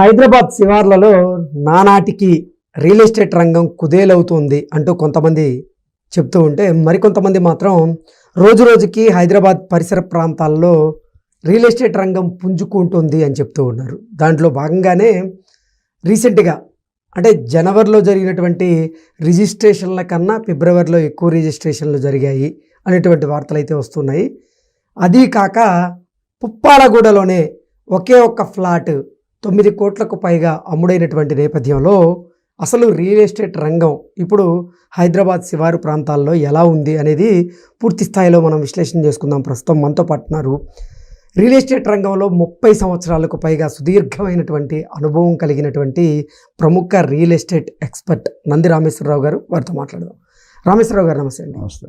హైదరాబాద్ శివార్లలో నానాటికి real estate రంగం కుదేలవుతుంది అంటూ కొంతమంది చెప్తూ ఉంటే మరికొంతమంది మాత్రం రోజు రోజుకి హైదరాబాద్ పరిసర ప్రాంతాల్లో రియల్ ఎస్టేట్ రంగం పుంజుకుంటుంది అని చెప్తూ ఉన్నారు. దాంట్లో భాగంగానే రీసెంట్గా అంటే జనవరిలో జరిగినటువంటి రిజిస్ట్రేషన్ల కన్నా ఫిబ్రవరిలో ఎక్కువ రిజిస్ట్రేషన్లు జరిగాయి అనేటువంటి వార్తలు అయితే వస్తున్నాయి. అదీ కాక పుప్పాలగూడలోనే ఒకే ఒక్క ఫ్లాట్ తొమ్మిది కోట్లకు పైగా అమ్ముడైనటువంటి నేపథ్యంలో అసలు రియల్ ఎస్టేట్ రంగం ఇప్పుడు హైదరాబాద్ శివారు ప్రాంతాల్లో ఎలా ఉంది అనేది పూర్తి స్థాయిలో మనం విశ్లేషణ చేసుకుందాం. ప్రస్తుతం మనతో పాటున్నారు రియల్ ఎస్టేట్ రంగంలో ముప్పై సంవత్సరాలకు పైగా సుదీర్ఘమైనటువంటి అనుభవం కలిగినటువంటి ప్రముఖ real estate expert Nandi Rameswara Rao garu వారితో మాట్లాడదాం. రామేశ్వరరావు గారు నమస్తే అండి. నమస్తే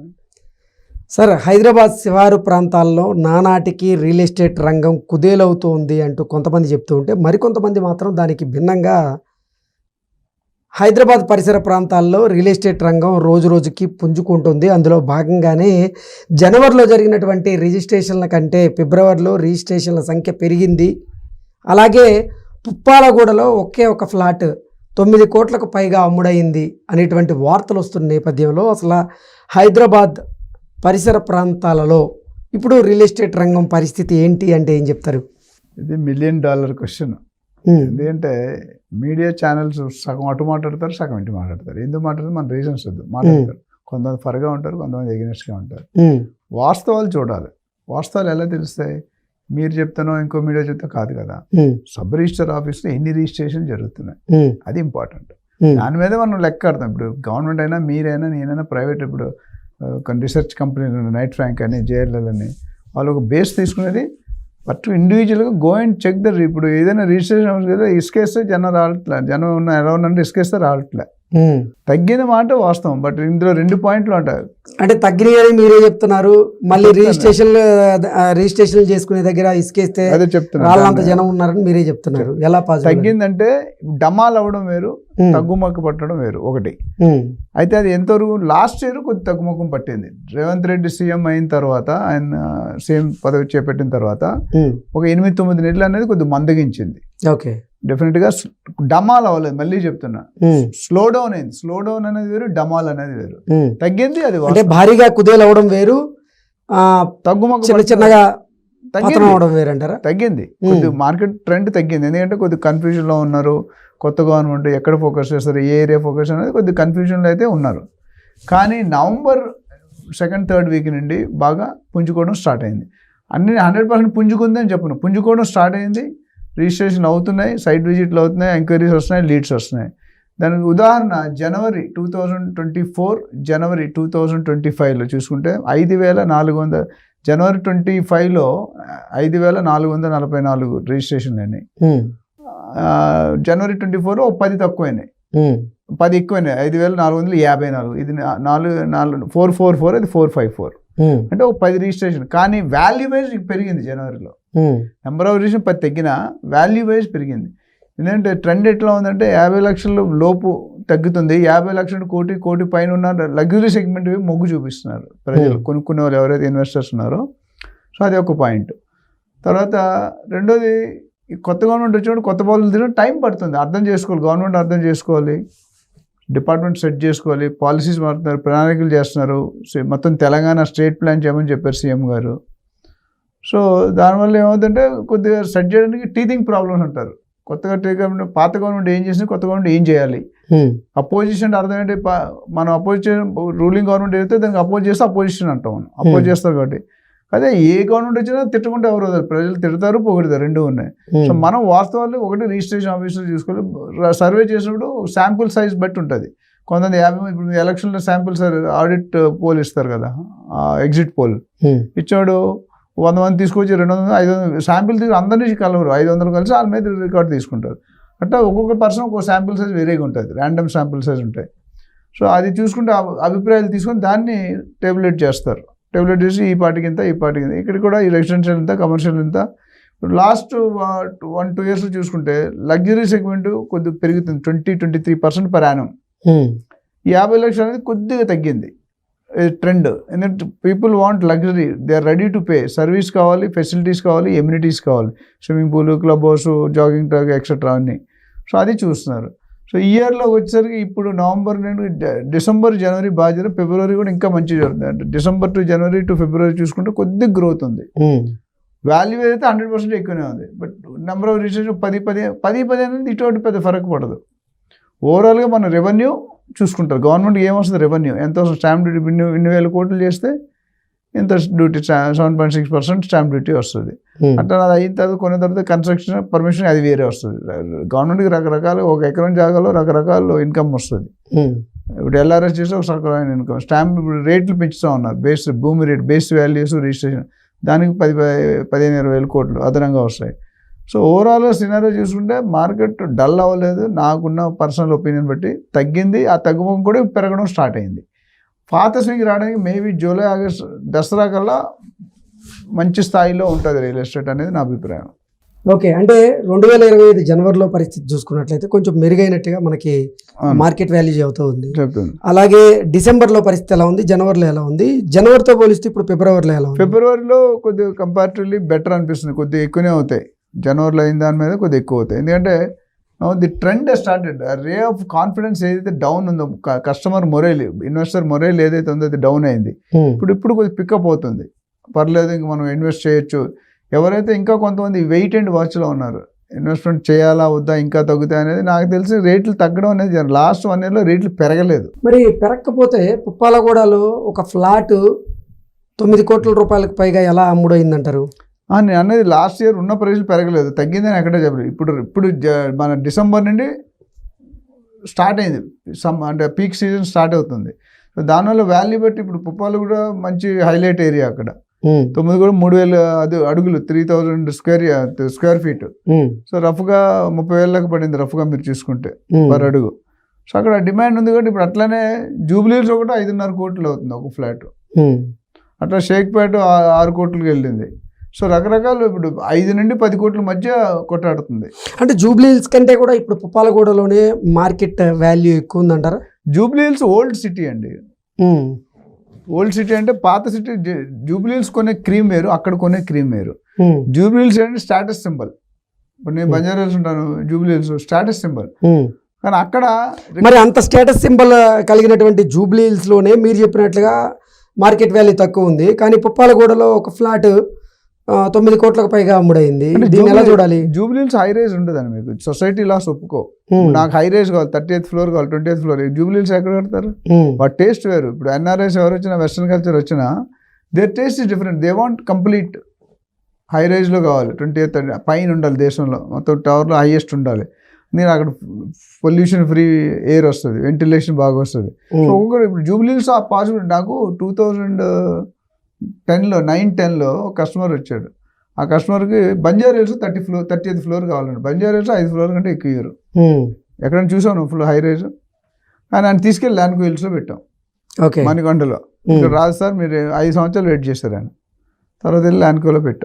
సార్ హైదరాబాద్ శివారు ప్రాంతాల్లో నానాటికి రియల్ ఎస్టేట్ రంగం కుదేలవుతోంది అంటూ కొంతమంది చెప్తూ ఉంటే మరికొంతమంది మాత్రం దానికి భిన్నంగా హైదరాబాద్ పరిసర ప్రాంతాల్లో రియల్ ఎస్టేట్ రంగం రోజు రోజుకి పుంజుకుంటుంది. అందులో భాగంగానే జనవరిలో జరిగినటువంటి రిజిస్ట్రేషన్ల కంటే ఫిబ్రవరిలో రిజిస్ట్రేషన్ల సంఖ్య పెరిగింది. అలాగే పుప్పాలగూడలో ఒకే ఒక ఫ్లాట్ తొమ్మిది కోట్లకు పైగా అమ్ముడైంది అనేటువంటి వార్తలు వస్తున్న నేపథ్యంలో అసలు హైదరాబాద్ పరిసర ప్రాంతాలలో ఇప్పుడు రియల్ ఎస్టేట్ రంగం పరిస్థితి ఏంటి అంటే ఏం చెప్తారు? ఇది మిలియన్ డాలర్ క్వశ్చన్. ఎందుకంటే మీడియా ఛానల్స్ సగం అటు మాట్లాడతారు సగం ఇటు మాట్లాడతారు. ఎందుకు మాట్లాడతారు? మన రీజన్స్ వద్దు. మాట్లాడతారు. కొంతమంది ఫర్గా ఉంటారు కొంతమంది ఎగ్నెస్ట్గా ఉంటారు. వాస్తవాలు చూడాలి. వాస్తవాలు ఎలా తెలుస్తాయి? మీరు చెప్తానో ఇంకో మీడియా చెప్తా కాదు కదా. సబ్ రిజిస్టర్ ఆఫీస్లో ఎన్ని రిజిస్ట్రేషన్ జరుగుతున్నాయి? అది ఇంపార్టెంట్. దాని మీద మనం లెక్క కడతాం. ఇప్పుడు గవర్నమెంట్ అయినా మీరైనా నేనైనా ప్రైవేట్ ఇప్పుడు కొన్ని రీసెర్చ్ కంపెనీలు నైట్ ఫ్రాంక్ అని జేఎల్ఎల్ అని వాళ్ళు ఒక బేస్ తీసుకునేది. బట్ ఇండివిజువల్గా గో అండ్ చెక్ దర్ ఇప్పుడు ఏదైనా రిజిస్ట్రేషన్ కదా ఇసుకేస్తే జనం రావట్లే. జనం ఉన్న ఎలా ఉన్నంటే ఇసుకేస్తే రావట్లే. తగ్గిన మాట వాస్తవం బట్ ఇందులో రెండు పాయింట్లు ఉంటాయి అంటే తగ్గినాయని మీరే చెప్తున్నారు మళ్ళీ. రిజిస్ట్రేషన్ రిజిస్ట్రేషన్ చేసుకునే దగ్గర ఇసుకేస్తే అదే చెప్తున్నా వాళ్ళంత జనం ఉన్నారని మీరే చెప్తున్నారు. ఎలా తగ్గిందంటే డమాల్ అవ్వడం వేరు ఉమ్, తగ్గుమక్క పట్టడం వేరు ఒకటి. అయితే అది ఎంతవరకు లాస్ట్ ఇయర్ కొద్ది తగ్గుముఖం పట్టింది. రేవంత్ రెడ్డి సీఎం అయిన తర్వాత ఆయన సీఎం పదవి చేపట్టిన తర్వాత ఒక ఎనిమిది తొమ్మిది నెలలు అనేది కొద్ది మందగించింది. ఓకే. డెఫినెట్గా డమాల్ అవ్వలేదు. మళ్ళీ చెప్తున్నా. స్లో డౌన్ అయింది. స్లో డౌన్ అనేది వేరు డమాల్ అనేది వేరు. తగ్గింది అది అంటే భారీగా కుదేలు అవడం వేరు ఆ, తగ్గుముఖం చిన్న చిన్నగా తగ్గింది. కొద్ది మార్కెట్ ట్రెండ్ తగ్గింది. ఎందుకంటే కొద్ది కన్ఫ్యూజన్లో ఉన్నారు. కొత్త గవర్నమెంట్ ఎక్కడ ఫోకస్ చేస్తారు ఏ ఏరియా ఫోకస్ అనేది కొద్ది కన్ఫ్యూజన్లో అయితే ఉన్నారు. కానీ నవంబర్ సెకండ్ థర్డ్ వీక్ నుండి బాగా పుంజుకోవడం స్టార్ట్ అయింది. అన్ని హండ్రెడ్ పర్సెంట్ పుంజుకుంది అని చెప్పను. పుంజుకోవడం స్టార్ట్ అయింది. రిజిస్ట్రేషన్ అవుతున్నాయి సైట్ విజిట్లు అవుతున్నాయి ఎంక్వైరీస్ వస్తున్నాయి లీడ్స్ వస్తున్నాయి. దానికి ఉదాహరణ January two thousand twenty four January two thousand twenty ఫైవ్లో చూసుకుంటే ఐదు వేల నాలుగు వందల జనవరి ట్వంటీ ఫైవ్లో ఐదు వేల నాలుగు వందల నలభై నాలుగు రిజిస్ట్రేషన్లు అయినాయి. జనవరి ట్వంటీ ఫోర్ పది తక్కువైనాయి. పది ఎక్కువైనాయి. ఐదు వేల నాలుగు వందల యాభై నాలుగు. ఇది నాలుగు నాలుగు ఫోర్ ఫోర్ ఫోర్ అది ఫోర్ ఫైవ్ ఫోర్. అంటే ఒక పది రిజిస్ట్రేషన్. కానీ వాల్యూ వైజ్ పెరిగింది జనవరిలో. నెంబర్ ఆఫ్ రిజిస్ట్రేషన్ పది తగ్గినా వాల్యూ వైజ్ పెరిగింది. ఎందుకంటే ట్రెండ్ ఎట్లా ఉందంటే యాభై లక్షల లోపు తగ్గుతుంది. యాభై లక్షల కోటి కోటి పైన ఉన్న లగ్జరీ సెగ్మెంట్ మొగ్గు చూపిస్తున్నారు ప్రజలు. Hmm. కొనుక్కునే వాళ్ళు ఎవరైతే ఇన్వెస్టర్స్ ఉన్నారో. సో అది ఒక పాయింట్ తర్వాత రెండోది కొత్త గవర్నమెంట్ వచ్చినప్పుడు కొత్త పాలసీలు తినడం టైం పడుతుంది. అర్థం చేసుకోవాలి. గవర్నమెంట్ అర్థం చేసుకోవాలి. డిపార్ట్మెంట్ సెట్ చేసుకోవాలి. పాలసీస్ మారుతున్నారు. ప్రణాళికలు చేస్తున్నారు. సో మొత్తం తెలంగాణ స్టేట్ ప్లాన్ చేయమని చెప్పారు సీఎం గారు. సో దానివల్ల ఏమవుతుందంటే కొద్దిగా సెట్ చేయడానికి టీథింగ్ ప్రాబ్లమ్స్ ఉంటారు కొత్తగా టీ గవర్నమెంట్ పాత గవర్నమెంట్ ఏం చేసింది కొత్త గవర్నమెంట్ ఏం చేయాలి? అపోజిషన్ అర్థం ఏంటి? మనం అపోజిషన్ రూలింగ్ గవర్నమెంట్ ఏదైతే దానికి అపోజ్ చేస్తే అపోజిషన్ అంటాం మనం. అపోజ్. చేస్తారు కాబట్టి. అదే ఏ గవర్నమెంట్ వచ్చినా తిట్టుకుంటే ఎవరు. ప్రజలు తిడతారు పొగుడతారు రెండు ఉన్నాయి. సో మనం వాస్తవాలు ఒకటి రిజిస్ట్రేషన్ ఆఫీసర్ చూసుకోవాలి సర్వే చేసినప్పుడు శాంపుల్ సైజ్ బట్టి ఉంటుంది. కొంతమంది యాభై ఇప్పుడు ఎలక్షన్లో శాంపుల్ సార్ ఆడిట్ పోల్ ఇస్తారు కదా ఎగ్జిట్ పోల్. ఇచ్చాడు వంద మంది తీసుకొచ్చి రెండు వందలు ఐదు వందలు శాంపిల్ తీసుకు అందరినీ కలవరు. ఐదు వందలు కలిసి వాళ్ళ మీద రికార్డ్ తీసుకుంటారు. అట్లా ఒక్కొక్క పర్సన్ ఒక్కొక్క శాంపిల్ సైజ్ వేరేగా ఉంటుంది. ర్యాండమ్ శాంపిల్ సైజ్ ఉంటాయి. సో అది చూసుకుంటే అభి- అభిప్రాయాలు తీసుకొని దాన్ని టేబులేట్ చేస్తారు. టేబులేట్ చేసి ఈ పార్టీకి ఇంత ఈ పార్టీకి ఇంత. ఇక్కడ కూడా ఈ రెసిడెన్షియల్ ఇంత కమర్షియల్ ఇంత. లాస్ట్ వన్ టూ ఇయర్స్ చూసుకుంటే లగ్జరీ సెగ్మెంట్ కొద్దిగా పెరుగుతుంది. Twenty twenty three percent per annum యాభై లక్షలు అనేది కొద్దిగా తగ్గింది. ట్రెండ్. ఎందుకంటే people want luxury they are ready to pay service కావాలి ఫెసిలిటీస్ కావాలి ఎమ్యూనిటీస్ కావాలి. Swimming pool club house jogging track etcetera అన్నీ. సో అది చూస్తున్నారు. సో ఈ ఇయర్లో వచ్చేసరికి ఇప్పుడు నవంబర్ నుండి డిసెంబర్ జనవరి జరిగింది ఫిబ్రవరి కూడా ఇంకా మంచి జరుగుతుంది. అంటే December to January to February చూసుకుంటే కొద్దిగా గ్రోత్ ఉంది. వాల్యూ అయితే హండ్రెడ్ పర్సెంట్ ఎక్కువనే ఉంది. బట్ నెంబర్ ఆఫ్ రీసెర్చ్ పది పది పది పది అనేది ఇటువంటి పెద్ద ఫరక్ పడదు. ఓవరాల్గా మన రెవెన్యూ చూసుకుంటారు. గవర్నమెంట్ ఏమొస్తుంది? రెవెన్యూ ఎంత వస్తుంది? స్టాంప్ డ్యూటీ ఇన్ని ఇన్ని వేల కోట్లు చేస్తే ఇంత duty seven point six percent stamp duty వస్తుంది. అట్లా అది అయిన తర్వాత కొన్ని తర్వాత కన్స్ట్రక్షన్ పర్మిషన్ అది వేరే వస్తుంది. గవర్నమెంట్కి రకరకాల ఒక ఎకరం జాగాలో రకరకాల ఇన్కమ్ వస్తుంది. ఉమ్, ఇప్పుడు ఎల్ఆర్ఎస్ చేస్తే ఒక రకమైన ఇన్కమ్ స్టాంప్ ఇప్పుడు రేట్లు పెంచుతూ ఉన్నారు. బేస్ భూమి రేట్ బేస్ వాల్యూస్ రిజిస్ట్రేషన్ దానికి పది పది- పదిహేను ఇరవై వేల కోట్లు అదనంగా వస్తాయి. సో ఓవరాల్గా సినారో చూసుకుంటే మార్కెట్ డల్ అవ్వలేదు. నాకున్న పర్సనల్ ఒపీనియన్ బట్టి తగ్గింది. ఆ తగ్గుముఖం కూడా పెరగడం స్టార్ట్ అయింది. పాత స్వింగ్ రావడానికి మేబీ జూలై ఆగస్ట్ దసరా కల్లా మంచి స్థాయిలో ఉంటుంది రియల్ ఎస్టేట్ అనేది నా అభిప్రాయం. ఓకే. అంటే రెండు వేల ఇరవై ఐదు జనవరిలో పరిస్థితి చూసుకున్నట్లయితే కొంచెం మెరుగైనట్టుగా మనకి. మార్కెట్ వాల్యూ అవుతూ ఉంది. అలాగే డిసెంబర్లో పరిస్థితి ఎలా ఉంది? జనవరిలో ఎలా ఉంది? జనవరితో పోలిస్తే ఇప్పుడు ఫిబ్రవరిలో ఎలా ఉంది? ఫిబ్రవరిలో కొద్దిగా కంపారిటివ్లీ బెటర్ అనిపిస్తుంది. కొద్దిగా ఎక్కువనే అవుతాయి. జనవరిలో అయిన దాని మీద కొద్దిగా ఎక్కువ అవుతాయి. ఎందుకంటే the trend started ray of confidence ఏదైతే డౌన్ ఉందో కస్టమర్ మొరైల్ ఇన్వెస్టర్ మొరైల్ ఏదైతే ఉందో అది డౌన్ అయింది. ఉమ్, ఇప్పుడు ఇప్పుడు కొద్దిగా పికప్ అవుతుంది. పర్లేదు ఇంక మనం ఇన్వెస్ట్ చేయొచ్చు. ఎవరైతే ఇంకా కొంతమంది వెయిట్ అండ్ వాచ్లో ఉన్నారు ఇన్వెస్ట్మెంట్ చేయాలా వద్దా ఇంకా తగ్గుతాయి అనేది నాకు తెలిసి రేట్లు తగ్గడం అనేది లాస్ట్ వన్ ఇయర్లో రేట్లు పెరగలేదు. మరి పెరగకపోతే పుప్పాలగూడలో ఒక ఫ్లాట్ తొమ్మిది కోట్ల రూపాయలకు పైగా ఎలా అమ్ముడైందంటారు నేను అనేది లాస్ట్ ఇయర్ ఉన్న ప్రైస్లు పెరగలేదు. తగ్గిందని ఎక్కడే చెప్పలేదు. ఇప్పుడు ఇప్పుడు మన డిసెంబర్ నుండి స్టార్ట్ అయింది. సమ్ అంటే పీక్ సీజన్ స్టార్ట్ అవుతుంది. సో దానివల్ల వాల్యూ బట్టి ఇప్పుడు పుప్పాలు కూడా మంచి హైలైట్ ఏరియా అక్కడ. తొమ్మిది కూడా మూడు వేల అది అడుగులు three thousand square square feet so రఫ్గా ముప్పై వేలకు పడింది రఫ్గా మీరు చూసుకుంటే పర్ అడుగు. సో అక్కడ డిమాండ్ ఉంది కాబట్టి ఇప్పుడు అట్లనే జూబ్లీస్ ఒకటి ఐదున్నర కోట్లు అవుతుంది ఒక ఫ్లాట్. అట్లా షేక్పేట ఆరు కోట్లకి వెళ్ళింది. సో రకరకాలు ఇప్పుడు ఐదు నుండి పది కోట్ల మధ్య కొట్టాడుతుంది అంటే జూబ్లీ హిల్స్ కంటే కూడా ఇప్పుడు పుప్పాలగూడలోనే మార్కెట్ వాల్యూ ఎక్కువ ఉందంటారా? జూబ్లీ హిల్స్ ఓల్డ్ సిటీ అండి. ఓల్డ్ సిటీ అంటే పాత సిటీ జూబ్లీ హిల్స్ కొనే క్రీమ్ వేరు అక్కడ కొనే క్రీమ్ వేరు. ఉమ్, జూబ్లీ హిల్స్ అంటే స్టాటస్ సింబల్. ఇప్పుడు నేను బంజారా హిల్స్ ఉంటాను జూబ్లీ హిల్స్ స్టాటస్ సింబల్. కానీ అక్కడ మరి అంత స్టేటస్ సింబల్ కలిగినటువంటి జూబ్లీ హిల్స్లోనే మీరు చెప్పినట్లుగా మార్కెట్ వాల్యూ తక్కువ ఉంది. కానీ పుప్పాలగూడలో ఒక ఫ్లాట్ తొమ్మిది కోట్లకు పైగా అమ్ముడైంది. దీన్ని ఎలా చూడాలి? జూబ్లీ హిల్స్ హై రేజ్ ఉండదని మీకు. సొసైటీ లాస్ ఒప్పుకో. నాకు హై రేజ్ కావాలి థర్టీ ఎయిత్ ఫ్లోర్ కావాలి twenty eighth floor Jubilee Hills ఎక్కడ కడతారు? వాటి టేస్ట్ వేరు. ఇప్పుడు ఎన్ఆర్ఐస్ ఎవరు వచ్చినా వెస్ట్రన్ కల్చర్ వచ్చినా their taste is different they want complete high రేంజ్లో కావాలి. ట్వంటీ ఎయిత్ పైన ఉండాలి దేశంలో. మొత్తం టవర్లో హైయెస్ట్ ఉండాలి. నేను అక్కడ పొల్యూషన్ ఫ్రీ ఎయిర్ వస్తుంది వెంటిలేషన్ బాగా వస్తుంది. ఒక్కొక్కరు ఇప్పుడు జూబ్లీస్ ఆ పాసిబిలిటీ నాకు టూ థౌజండ్ టెన్లో నైన్ టెన్లో ఒక కస్టమర్ వచ్చాడు. ఆ కస్టమర్కి Banjara Hills thirty floor thirty eighth floor కావాలండి. బంజారా హిల్స్ ఐదు ఫ్లోర్ కంటే ఎక్కువ ఇయ్యరు. ఎక్కడైనా చూసాను ఫుల్ హై రేజ్? కానీ ఆయన తీసుకెళ్ళి ల్యాండ్ హిల్స్లో పెట్టాం. ఓకే. మణికొండలో. ఇక్కడ రాదు సార్ మీరు ఐదు సంవత్సరాలు వెయిట్ చేశారు ఆయన. తర్వాత వెళ్ళి ల్యాండ్కోలో పెట్టాం.